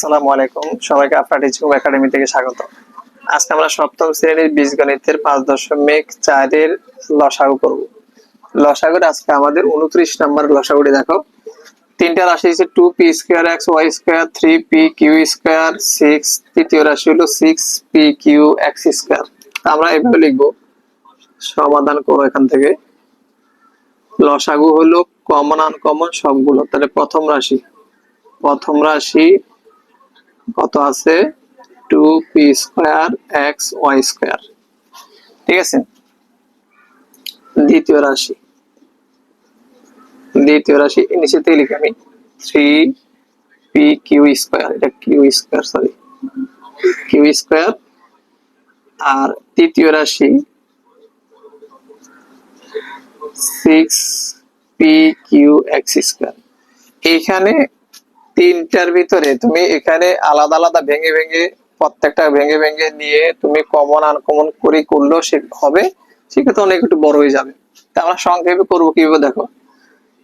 আসসালামু আলাইকুম। সবাইকে আপনার টিচিং একাডেমি থেকে স্বাগত। আজকে আমরা সপ্তম শ্রেণির বীজগণিতের পাঁচ দশমিক চারের লসাগু করব। লসাগুর আজকে আমাদের উনত্রিশ নম্বর লসাগুটি দেখো। তিনটা রাশি হচ্ছে two P square X Y square three P Q square six তৃতীয় রাশি হলো six P Q X square আমরা এভাবে লিখব। সমাধান করো এখান থেকে। লসাগু হলো কমন আনকমন সবগুলো। তাহলে প্রথম রাশি। প্রথম রাশি কত আছে? Two P square X Y square ঠিক আছে? দ্বিতীয় রাশি। দ্বিতীয় রাশি নিচে থেকে লিখি আমি। থ্রি পি স্কোয়ার এটা Q square sorry Q square আর তৃতীয় রাশি six P Q X square এইখানে তিনটার ভিতরে তুমি এখানে আলাদা আলাদা ভেঙে ভেঙে, প্রত্যেকটা ভেঙে ভেঙে নিয়ে তুমি কমন আনকমন করে করলেও সে হবে, সেক্ষেত্রে অনেক একটু বড় হয়ে যাবে। তা আমরা সংক্ষেপে করব কীভাবে দেখো।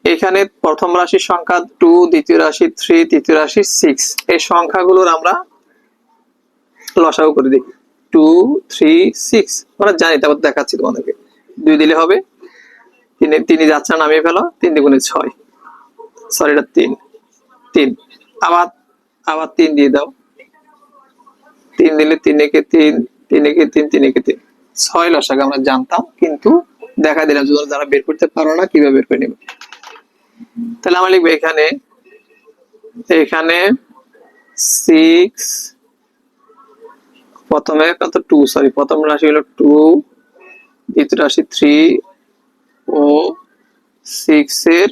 এখানে প্রথম রাশির সংখ্যা টু দ্বিতীয় রাশি থ্রি তৃতীয় রাশি সিক্স এই সংখ্যাগুলোর আমরা লসাগু করে দিই টু থ্রি সিক্স আমরা জানি, তারপর দেখাচ্ছি তোমাদেরকে। দুই দিলে হবে। তিনে তিনি যাচ্ছে নামিয়ে ফেলো। তিন দ্বিগুণে ছয়। সরি এটা তিন। তিন। আবার আবার তিন দিয়ে দাও। তিন দিলে তিন একে তিন তিন একে তিন তিন একে তিন। ছয় লসাগু আমরা জানতাম, কিন্তু দেখা দিলাম যদি যারা বের করতে পারো না, কীভাবে বের করে নেবে? তাহলে আমরা লিখব এখানে এখানে সিক্স প্রথমে কত? টু সরি প্রথম রাশি হলো টু দ্বিতীয় রাশি থ্রি ও সিক্স এর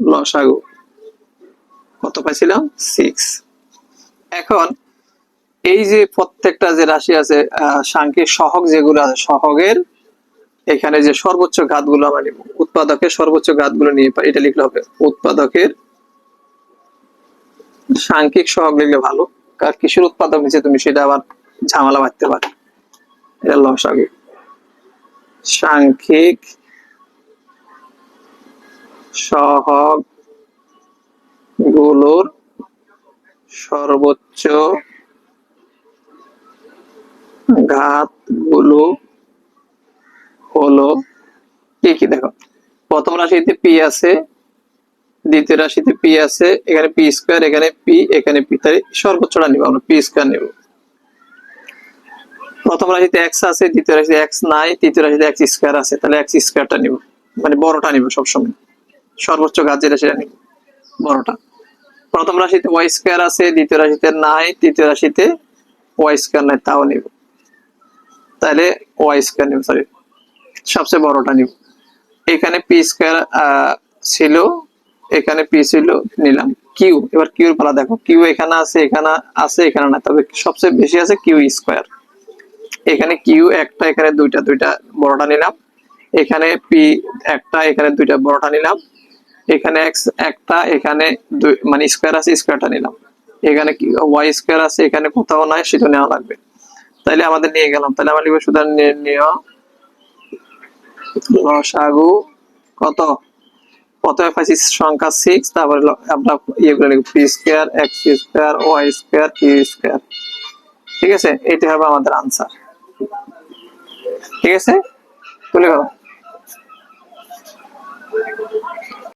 লসাগু। কত পাইছিলাম? সিক্স এখন এই যে প্রত্যেকটা যে রাশি আছে সাংখ্যিক সহগ যেগুলো আছে, সহগের এখানে যে সর্বোচ্চ ঘাতগুলো আমরা নিব। উৎপাদকের সর্বোচ্চ ঘাতগুলো নিয়ে পাই এটা লিখলে হবে, উৎপাদকের সাংখ্যিক সহগ লিখলে ভালো। কার কিসের উৎপাদক নিচে তুমি সেটা আবার ঝামেলা বাঁধতে পারো। এটা লসাগু সাংখ্যিক সহগ গুলোর সর্বোচ্চ ঘাতগুলো হলো কি কি? দেখো, প্রথম রাশিতে পি আছে, দ্বিতীয় রাশিতে পি আছে, এখানে পি স্কোয়ার এখানে পি এখানে পি তাই সর্বোচ্চটা নিব আমরা পি স্কোয়ার নিব। প্রথম রাশিতে এক্স আছে, দ্বিতীয় রাশিতে এক্স নাই, তৃতীয় রাশিতে এক্স স্কোয়ার আছে, তাহলে এক্স স্কোয়ারটা নিব। মানে বড়টা নিব সবসময়। সর্বোচ্চ ঘাত যেটা সেটা নিব, বড়টা। প্রথম রাশিতে ওয়াই স্কোয়ার আছে, দ্বিতীয় রাশিতে নাই, তৃতীয় রাশিতে ওয়াই স্কোয়ার নাই, তাও নিব। তাহলে ওয়াই স্কোয়ার নিব সরি সবচেয়ে বড়টা নিব। এখানে পি স্কোয়ার ছিল, এখানে পি ছিল, নিলাম। কিউ এবার কিউর পালা দেখো। কিউ এখানে আছে এখানে আছে, এখানে না তবে সবচেয়ে বেশি আছে কিউ স্কোয়ার এখানে কিউ একটা, এখানে দুইটা দুইটা, বড়টা নিলাম। এখানে পি একটা, এখানে দুইটা, বড়টা নিলাম। এখানে এক্স একটা, এখানে দুই মানে স্কোয়ার আছে স্কোয়ারটা নিলাম। এখানে ওয়াই স্কোয়ার আছে, এখানে কোথাও নাই, সেটা নেওয়া লাগবে। তাইলে আমাদের নিয়ে গেলাম। তাহলে আমরা লিখব সুতরাং লসাগু কত? প্রথমে পাইছি সংখ্যা সিক্স তারপরে আমরা ইয়েগুলো লিখব P square X square Y square P square ঠিক আছে? এটি হবে আমাদের আনসার ঠিক আছে? তুলে ফেলো